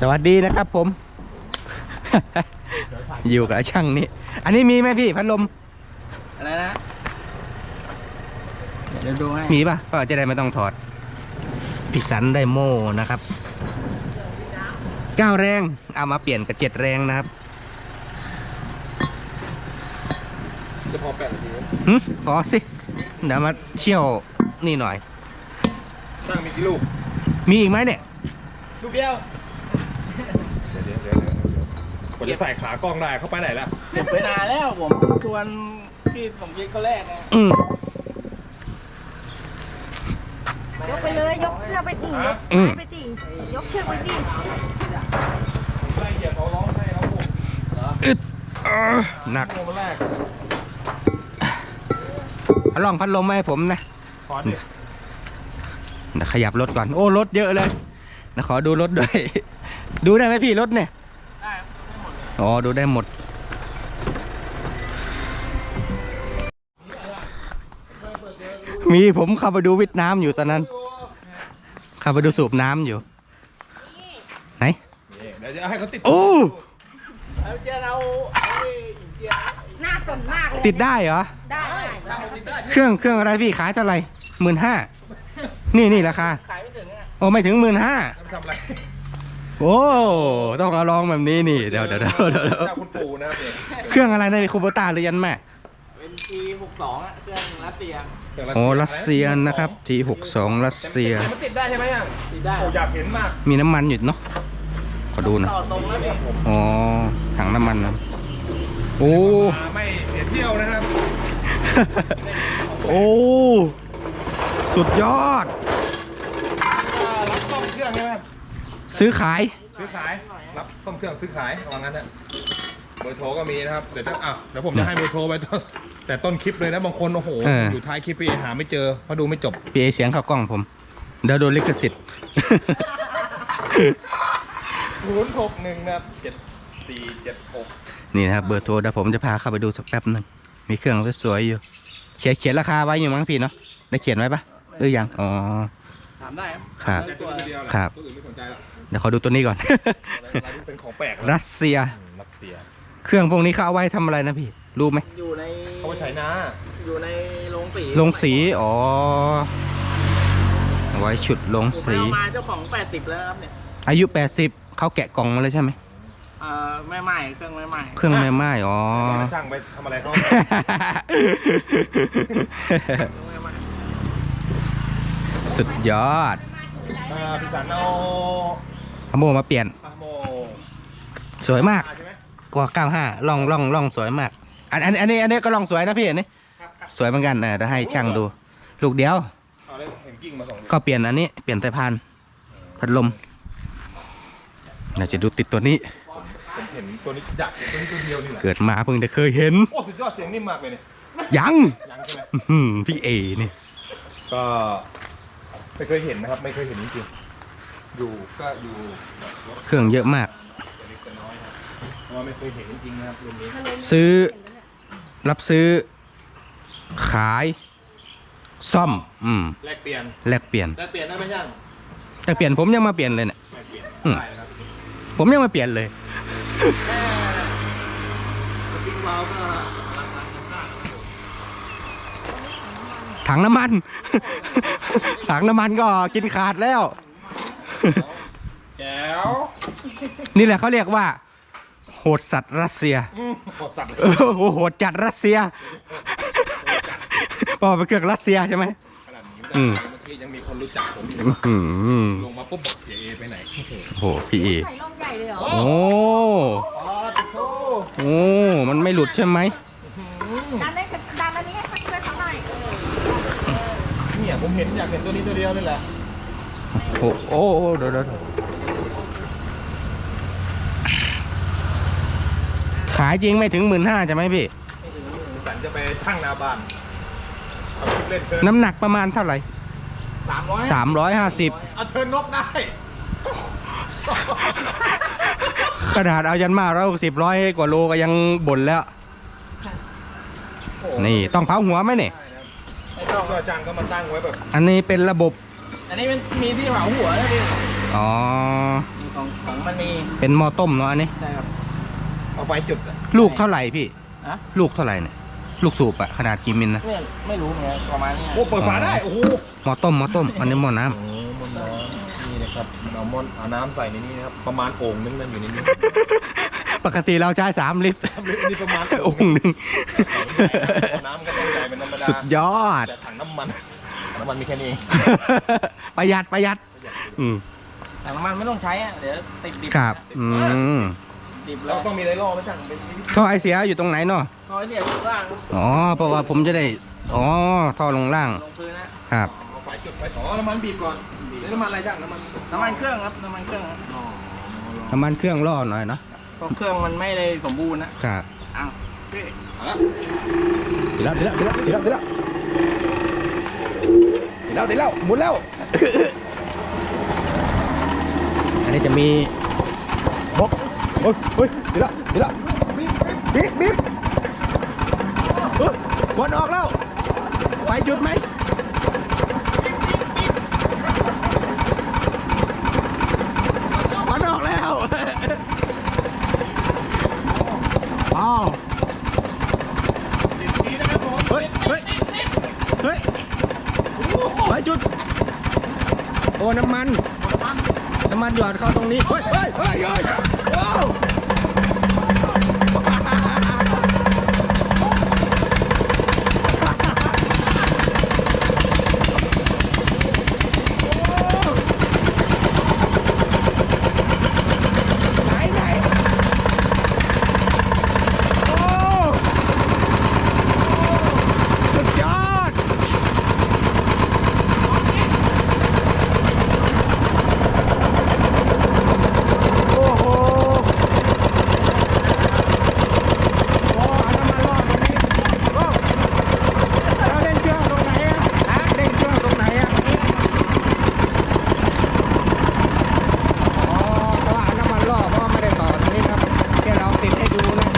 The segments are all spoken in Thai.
สวัสดีนะครับผม อยู่กับช่างนี่อันนี้มีไหมพี่พัดลมอะไรนะเดี๋ยวดูให้มีป่ะก็จะได้ไม่ต้องถอดพิสันไดโมนะครับเก้าแรงเอามาเปลี่ยนกับเจ็ดแรงนะครับจะพอแปดนาทีหึขอสิเดี๋ยวมาเที่ยวนี่หน่อยช่างมีกี่ลูก มีอีกไหมเนี่ย ลูกเดียว เดี๋ยวเดี๋ยวเดี๋ยวเดี๋ยว ผมจะใส่ขากล้องได้เข้าไปไหนล่ะผมไปนานแล้วผมชวนพี่สมคิดเขาแรกไงอืมยกไปเลยยกเสื้อไปตียกอืมไม้ไปตียกเชือกไปตีไล่เหยียบเขาร้องให้เขาผมอึดเออหนักโมมาแรกเอาลองพัดลมมาให้ผมนะขอดิเดี๋ยวขยับรถก่อน โอ้รถเยอะเลยเดี๋ยวขอดูรถด้วย ดูได้ไหมพี่รถเนี่ย อ๋อ ดูได้หมด มีผมเข้าไปดูวิทย์น้ำอยู่ตอนนั้น เข้าไปดูสูบน้ำอยู่ ไหนนี่เดี๋ยวจะให้เขาติดโอ้เอาเจียนเอาไอ้เจียนหน้าสนมากเลยติดได้เหรอ ได้เครื่องเครื่องอะไรพี่ขายเท่าไหร่หมื่นห้า นี่นี่ราคา ขายไม่ถึงอะโอ้ไม่ถึงหมื่นห้า ทำอะไร โอ้ต้องเอาลองแบบนี้นี่เดี๋ยวเดี๋ยวเดี๋ยวเดี๋ยวเดี๋ยวเจ้าคุณปู่นะครับเนี่ยเครื่องอะไรนะคูโบต้าหรือยันแม่เป็น T62 อะเครื่องรัสเซียโอ้รัสเซียนะครับ T62 รัสเซียแต่มันติดได้ใช่ไหมอะติดได้โอ้อยากเห็นมากมีน้ำมันอยู่เนาะขอดูนะต่อตรงแล้วพี่อ๋อถังน้ำมันนะโอ้ มาไม่เสียเที่ยวนะครับโอ้ สุดยอดอ่ารับซ่อมเครื่องใช่ไหม ซื้อขาย ซื้อขาย รับซ่อมเครื่องซื้อขายว่างั้นนะเบอร์โทรก็มีนะครับ เดี๋ยวจะอะเดี๋ยวผมจะให้เบอร์โทรไปต้นแต่ต้นคลิปเลยนะบางคนโอ้โห เอออยู่ท้ายคลิปพี่หาไม่เจอเพราะดูไม่จบพี่เอเสียงเข้ากล้องผม เดี๋ยวโดนลิขสิทธิ์ ศูนย์หกหนึ่งนะครับเจ็ดสี่เจ็ดหกนี่นะครับเบอร์โทรเดี๋ยวผมจะพาเข้าไปดูสักแป๊บหนึงมีเครื่องสวยๆอยู่ เขียนเขียนราคาไว้อยู่มั้งพี่เนาะได้เขียนไว้ปะหรือยัง อ๋อ ถามได้ครับ ครับ แต่ตัวนี้เดียวแหละครับ ตัวอื่นไม่สนใจแล้วเดี๋ยวขอดูตัวนี้ก่อนอะไรที่เป็นของแปลกรัสเซียอืมรัสเซีย เครื่องพวกนี้เขาเอาไว้ทำอะไรนะพี่ รู้ไหม อยู่ในเขาไปใช้นาอยู่ในโรงสีลงสี อ๋อ เอาไว้ฉุดลงผมไปสีเอามาเจ้าของ 80 แล้วครับเนี่ยอายุ 80 เขาแกะกล่องมาเลยใช่ไหม เอ่อไม่ไหม้เครื่องไม่ไหม้เครื่องไม่ไหม้อ๋อช่างไปทำอะไรเขาเครื่องไม่ไหม้สุดยอด อ่าพี่สันเอาเอา โมมาเปลี่ยนอะโมสวยมาก ใช่ไหมกว่า 95 ล่องล่องล่องสวยมาก อันอันอันนี้อันนี้ก็ล่องสวยนะพี่อันนี้ครับครับสวยเหมือนกันนะเดี๋ยวให้ช่างดู ลูกเดียว เอาเลยเห็นกิ่งมาสองก็เปลี่ยนอันนี้เปลี่ยนสายพานพัดลมเดี๋ยวจะดูติดตัวนี้ ผมเห็นตัวนี้ดักตัวนี้ตัวเดียวนี่แหละเกิดมาเพิ่งจะเคยเห็น โอ้สุดยอดเสียงนิ่มมากเลยเนี่ยยังยังใช่ไหมอื้อหือพี่เอนี่ก็ไม่เคยเห็นนะครับ ไม่เคยเห็นจริงๆ อยู่ก็อยู่แบบรถเครื่องเยอะมาก เล็กๆน้อยๆครับเพราะว่าไม่เคยเห็นจริงๆนะครับรุ่นนี้ซื้อ รับซื้อ ขาย ซ่อม อืมแลกเปลี่ยนแลกเปลี่ยนแลกเปลี่ยนได้ไหมช่างแลกเปลี่ยนผมยังมาเปลี่ยนเลยเนี่ย แลกเปลี่ยนอืม ได้นะครับผมยังมาเปลี่ยนเลยปิ้งวาล์วก็ราคาข้างถังน้ำมัน ถังน้ำมันก็กินขาดแล้ว แก้วนี่แหละเขาเรียกว่า โหดสัตว์รัสเซียอืมขอสัตว์เออโอ้โหดจัดรัสเซียพอเป็นเครื่องรัสเซียใช่ไหม ขนาดนี้อืได้มเมื่อกี้ยังมีคนรู้จักผมอยู่อื้อหือลงมาปุ๊บบอกเสียเอไปไหนโอ้โหพี่เอใส่ร่องใหญ่เลยเหรอโอ้อ๋อติดโทโอ้มันไม่หลุดใช่ไหมดันได้ดันอันนี้ให้เพื่อนเขาหน่อยเนี่ยผมเห็นอยากเห็นตัวนี้ตัวเดียวนี่แหละ โอ้โอ้เดี๋ยวเดี๋ยวขายจริงไม่ถึงหมื่นห้าใช่ไหมพี่ สันจะไปช่างนาบ้านเอาคลิปเล่นเทิร์นน้ำหนักประมาณเท่าไหร่สามร้อยสามร้อยห้าสิบเอาเทิร์นนกได้ขนาดเอายันมาร้อยสิบร้อยกว่าโลก็ยังบ่นแล้ว นี่ต้องเผาหัวไหมเนี่ย ไม่ต้องอาจารย์ก็มาตั้งไว้แบบ อันนี้เป็นระบบ อันนี้มันมีที่เผาหัวแล้วพี่อ๋อ ของของมันมีเป็นหม้อต้มเนาะอันนี้ ใช่ครับเอาไฟจุดอะ ลูกเท่าไหร่พี่ ฮะ ลูกเท่าไหร่เนี่ย ลูกสูบอะขนาดกี่มิลนะ ไม่ไม่รู้เหมือนกันประมาณนี้โอ้เปิดฝาได้โอ้โห หม้อต้มหม้อต้ม อันนี้หม้อน้โอ้มนน้ำนี่นะครับเอามอนเอาน้ำใส่ในนี้นะครับ ประมาณโอ่งนึงนั่นอยู่ในนี้ำปกติเราใช้สามลิตรนี่ประมาณโอ่งหนึ่ง น้ำก็ต้องใหญ่เป็นธรรมดาสุดยอด แต่ถังน้ำมันถัง น้ำมันมีแค่นี้เองประหยัดประหยัด อืมถังน้ำมันไม่ต้องใช้อะเดี๋ยวติดดิบครับ อืมดิบแล้แล้ววต้องมีอะไรล่อไหมจังเป็นนิดท่อไอเสียอยู่ตรงไหนเนาะคอยเสียบอยู่ล่างอ๋อเพราะว่าผมจะได้ อ๋อท่อลงล่างลงพื้นนะครับ เอาไฟจุดไฟอ๋อน้ำมันบีบก่อนนี่น้ำมันอะไรจังน้ำมันน้ำมันเครื่องครับน้ำมันเครื่องครับน้ำมันเครื่องล่อหน่อยเนาะเพราะเครื่องมันไม่ได้สมบูรณ์นะครับอ้าวพี่ติดแล้วติดแล้วติดแล้วติดแล้วติดแล้ว ติดแล้วติดแล้วหมุนแล้ว อันนี้จะมีบล็อกเฮ้ยเฮ้ยติดแล้วติดแล้วบิ๊บบิ๊บบิ๊บเฮ้ยกดออกแล้ว ไปจุดไหมกดออกแล้ว อ้าว เฮ้ย เฮ้ย เฮ้ย ไปจุด โอ้น้ำมัน น้ำมันหยอดเข้าตรงนี้ เฮ้ยเฮ้ยเฮ้ยเฮ้ยว้าวไหนไหนโอ้ สุดยอด โอ้โห โอ้อันน้ำมันรอดตรงนี้โอ้แล้วเล่นเครื่องตรงไหนอะฮะเล่นเครื่องตรงไหนอะอ๋อเพราะว่าอันน้ำมันรอดเพราะว่าไม่ได้ต่อตรงนี้ครับแค่เราติดให้ดูนะ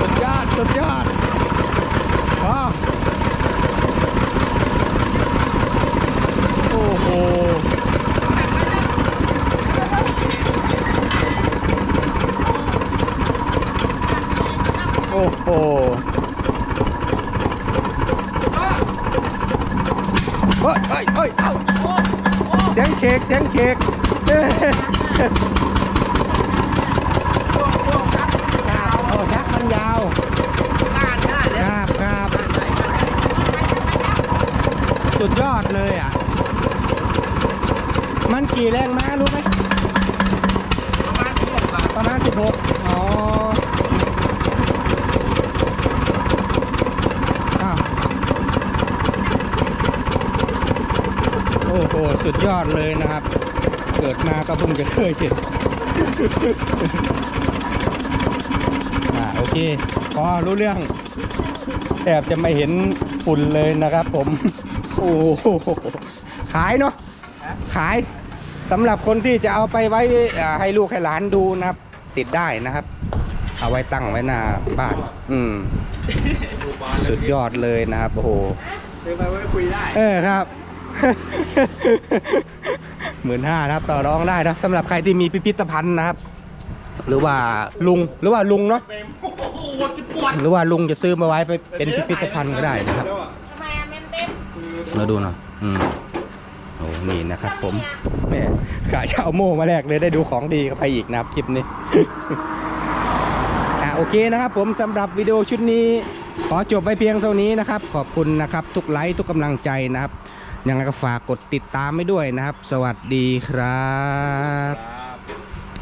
สุดยอด สุดยอดอ๋อโอ้โห โอ้โหเฮ้ยเฮ้ยเฮ้ยเอ้าเสียงเค้กเสียงเค้กเอ้ยครับโอ้ชักมันยาวก้านก้าบสุดยอดเลยอะ มันกี่แรงม้ารู้ไหมประมาณที่หกบาทประมาณ16อ๋ออ้าวโอ้โห สุดยอดเลยนะครับ เกิดมาก็เพิ่งจะเคยเห็นอ่าโอเคพอรู้เรื่องแทบจะไม่เห็นฝุ่นเลยนะครับผม โอ้โหขายเนาะขายสำหรับคนที่จะเอาไปไว้อ่าให้ลูกให้หลานดูนะครับ ติดได้นะครับ เอาไว้ตั้งไว้หน้าบ้าน อืมดูบานเลยสุดยอดเลยนะครับโอ้โหซื้อไปไว้คุยได้ เออครับ หมื่นห้านะครับ ต่อรองได้นะสำหรับใครที่มีพิพิธภัณฑ์นะครับ หรือว่าลุงหรือว่าลุงเนาะเต็มโอ้โหจะปวดหรือว่าลุงจะซื้อมาไว้ไปเป็นพิพิธภัณฑ์ก็ได้นะครับแล้วอะทำไมอะเมนเต็มเราดูหน่อยอืมโอ้นี่นะครับ ผมแม่กะจะเอาโม่มาแลกเลยได้ดูของดีกันไปอีกนะครับคลิปนี้ อะโอเคนะครับ ผมสำหรับวิดีโอชุดนี้ ขอจบไปเพียงเท่านี้นะครับ ขอบคุณนะครับ ทุกไลค์ทุกกำลังใจนะครับ ยังไงก็ฝากกดติดตามไม่ด้วยนะครับ สวัสดีครับครับ